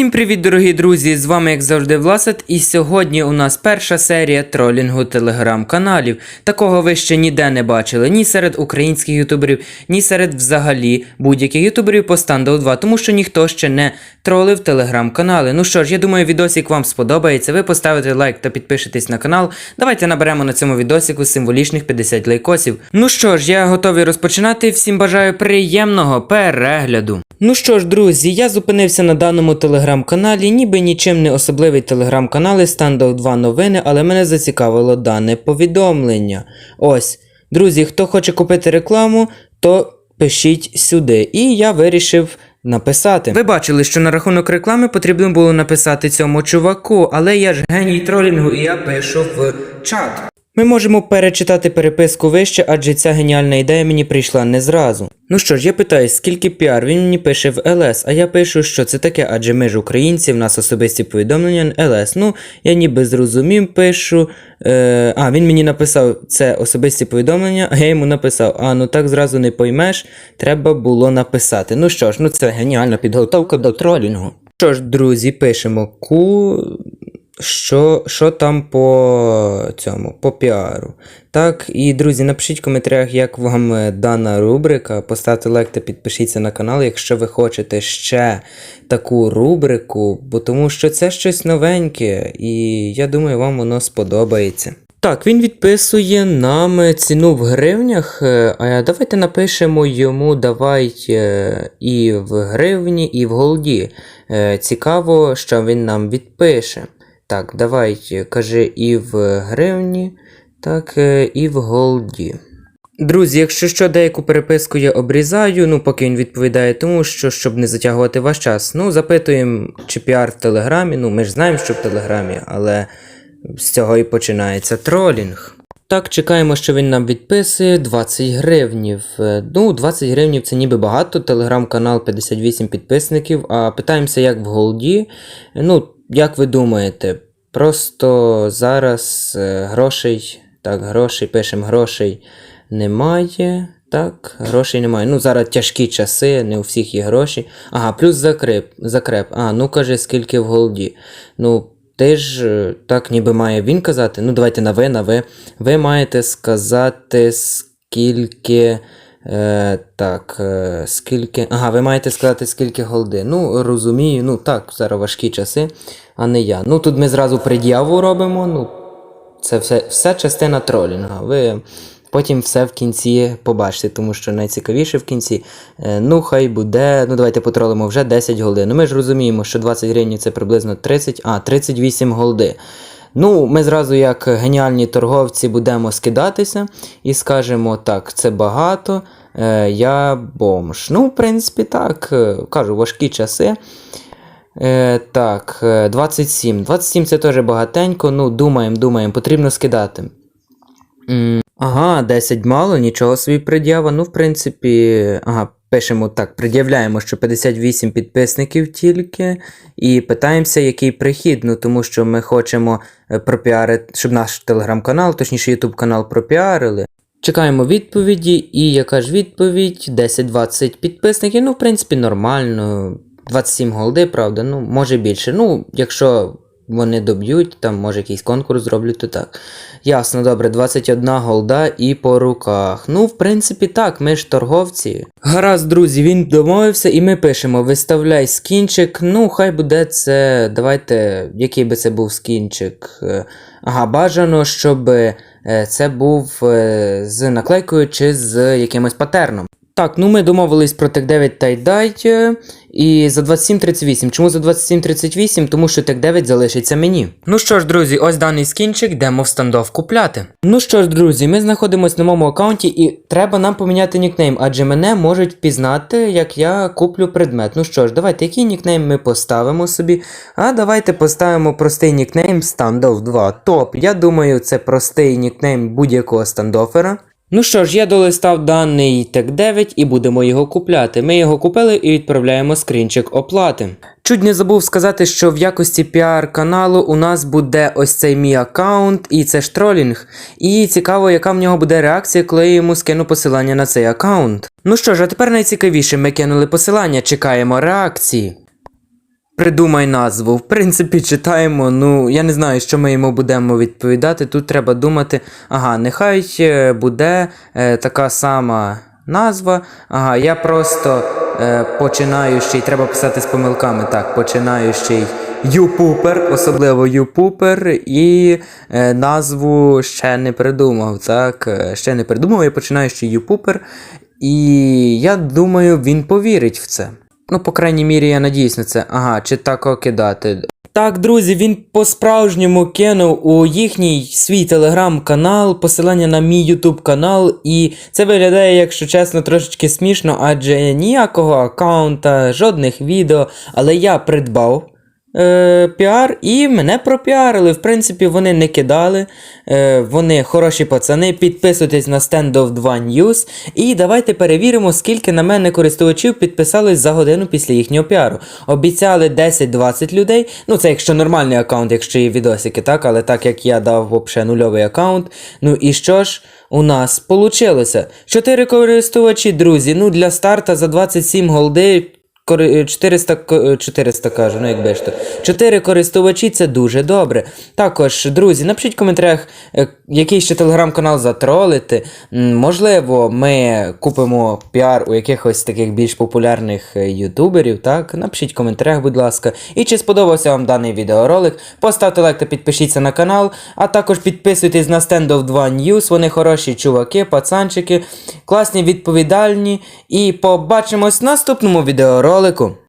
Всім привіт, дорогі друзі! З вами, як завжди, Власет, і сьогодні у нас перша серія тролінгу телеграм-каналів. Такого ви ще ніде не бачили, ні серед українських ютуберів, ні серед взагалі будь-яких ютуберів по Standout 2, тому що ніхто ще не тролив телеграм-канали. Ну що ж, я думаю, відосик вам сподобається. Ви поставите лайк та підпишетесь на канал. Давайте наберемо на цьому відосику символічних 50 лайкосів. Ну що ж, я готовий розпочинати. Всім бажаю приємного перегляду. Ну що ж, друзі, я зупинився на даному телеграм-каналі, ніби нічим не особливий телеграм-канал із 2 новини, але мене зацікавило дане повідомлення. Ось, друзі, хто хоче купити рекламу, то пишіть сюди. І я вирішив написати. Ви бачили, що на рахунок реклами потрібно було написати цьому чуваку, але я ж геній тролінгу і я пишу в чат. Ми можемо перечитати переписку вище, адже ця геніальна ідея мені прийшла не зразу. Ну що ж, я питаю, скільки піар? Він мені пише в ЛС, а я пишу, що це таке, адже ми ж українці, в нас особисті повідомлення ЛС. Ну, я ніби зрозумів, пишу. Е, а, він мені написав це особисті повідомлення, а я йому написав: а ну так зразу не поймеш, треба було написати. Ну що ж, ну це геніальна підготовка до тролінгу. Що ж, друзі, пишемо ку. Що, що там по цьому, по піару. Так, і друзі, напишіть в коментарях, як вам е, дана рубрика. Поставте лайк та підпишіться на канал, якщо ви хочете ще таку рубрику, бо тому що це щось новеньке, і я думаю, вам воно сподобається. Так, він відписує нам ціну в гривнях. е, давайте напишемо йому давай е, і в гривні, і в голді. Цікаво, що він нам відпише. Так, давай, е, кажи і в гривні, так, е, і в голді. Друзі, якщо що, деяку переписку я обрізаю, ну поки він відповідає, тому що, щоб не затягувати ваш час. Ну, запитуємо, чи піар в Телеграмі. Ну, ми ж знаємо, що в Телеграмі, але з цього і починається тролінг. Так, чекаємо, що він нам відписує 20 гривнів. Е, Ну, 20 гривнів це ніби багато. Телеграм-канал 58 підписників. А питаємося, як в голді. Ну, як ви думаєте, просто зараз е, грошей. Так, грошей, пишемо грошей немає. Так, грошей немає. Ну, зараз тяжкі часи, не у всіх є гроші. Ага, плюс закреп. закреп. А, ну кажи, скільки в голді. Ну, ти ж е, так ніби має він казати. Ну, давайте на ви, на ви. Ви маєте сказати, скільки. Е, так, е, скільки. Ага, ви маєте сказати, скільки голди. Ну, розумію, ну так, зараз важкі часи, а не я. Ну, тут ми зразу пред'яву робимо. Ну, це все, все частина тролінга. Ви потім все в кінці побачите, тому що найцікавіше в кінці. Е, ну, хай буде. Ну, давайте потролимо вже 10 голди. Ну, ми ж розуміємо, що 20 гривень це приблизно 30, а, 38 голди. Ну, ми зразу, як геніальні торговці, будемо скидатися і скажемо, так, це багато, е, я бомж. Ну, в принципі, так, е, кажу, важкі часи. Е, так, е, 27. 27 це теж багатенько. Ну, думаємо, думаємо, потрібно скидати. Ага, 10 мало, нічого собі пред'ява. Ну, в принципі, ага, пишемо так, пред'являємо, що 58 підписників тільки. І питаємося, який прихід. Ну, тому що ми хочемо е, пропіарити, щоб наш телеграм-канал, точніше, ютуб канал пропіарили. Чекаємо відповіді, і яка ж відповідь? 10-20 підписників. Ну, в принципі, нормально. 27 голди, правда, ну, може більше. Ну, якщо вони доб'ють, там може якийсь конкурс зроблять, то так. Ясно, добре, 21 голда і по руках. Ну, в принципі, так, ми ж торговці. Гаразд, друзі, він домовився, і ми пишемо: виставляй скінчик. Ну, хай буде це. Давайте, який би це був скінчик. Е, Ага, бажано, щоб е, це був е, з наклейкою чи з якимось патерном. Так, ну ми домовились про тек 9 та й дай. І за 27.38. Чому за 27.38? Тому що тек 9 залишиться мені. Ну що ж, друзі, ось даний скінчик, йдемо в стандоф купляти. Ну що ж, друзі, ми знаходимося на моєму аккаунті і треба нам поміняти нікнейм, адже мене можуть впізнати, як я куплю предмет. Ну що ж, давайте, який нікнейм ми поставимо собі? А давайте поставимо простий нікнейм Standoff 2. Топ. Я думаю, це простий нікнейм будь-якого стандофера. Ну що ж, я долистав даний тек 9 і будемо його купляти. Ми його купили і відправляємо скрінчик оплати. Чуть не забув сказати, що в якості піар каналу у нас буде ось цей мій аккаунт, і це ж тролінг. І цікаво, яка в нього буде реакція, коли я йому скину посилання на цей аккаунт. Ну що ж, а тепер найцікавіше, ми кинули посилання, чекаємо реакції. Придумай назву. В принципі, читаємо. Ну, я не знаю, що ми йому будемо відповідати. Тут треба думати. Ага, нехай е, буде е, така сама назва. Ага, я просто е, починаючий, треба писати з помилками. Так, починаючий Юпупер, особливо Юпупер, і е, назву ще не придумав. Так, е, ще не придумав, я починаючий Юпупер. І я думаю, він повірить в це. Ну, по крайній мірі, я надіюсь на це. Ага, чи так кидати. Так, друзі, він по-справжньому кинув у їхній свій телеграм-канал, посилання на мій ютуб канал, і це виглядає, якщо чесно, трошечки смішно, адже ніякого аккаунта, жодних відео, але я придбав. Е, піар і мене пропіарили. В принципі, вони не кидали. Е, вони хороші пацани. Підписуйтесь на Stand of 2 News. І давайте перевіримо, скільки на мене користувачів підписались за годину після їхнього піару. Обіцяли 10-20 людей. Ну, це якщо нормальний аккаунт, якщо є відосики, так, але так як я дав взагалі нульовий аккаунт. Ну і що ж? У нас получилося. 4 користувачі, друзі. Ну, для старта за 27 голди 400, 400 кажу, ну якби ж то. 4 користувачі це дуже добре. Також, друзі, напишіть в коментарях, е, який ще телеграм-канал затролити. Можливо, ми купимо піар у якихось таких більш популярних е, ютуберів. Так, напишіть в коментарях, будь ласка. І чи сподобався вам даний відеоролик, поставте лайк та підпишіться на канал, а також підписуйтесь на of 2 News. Вони хороші чуваки, пацанчики, класні, відповідальні. І побачимось в наступному відеоролику ролику.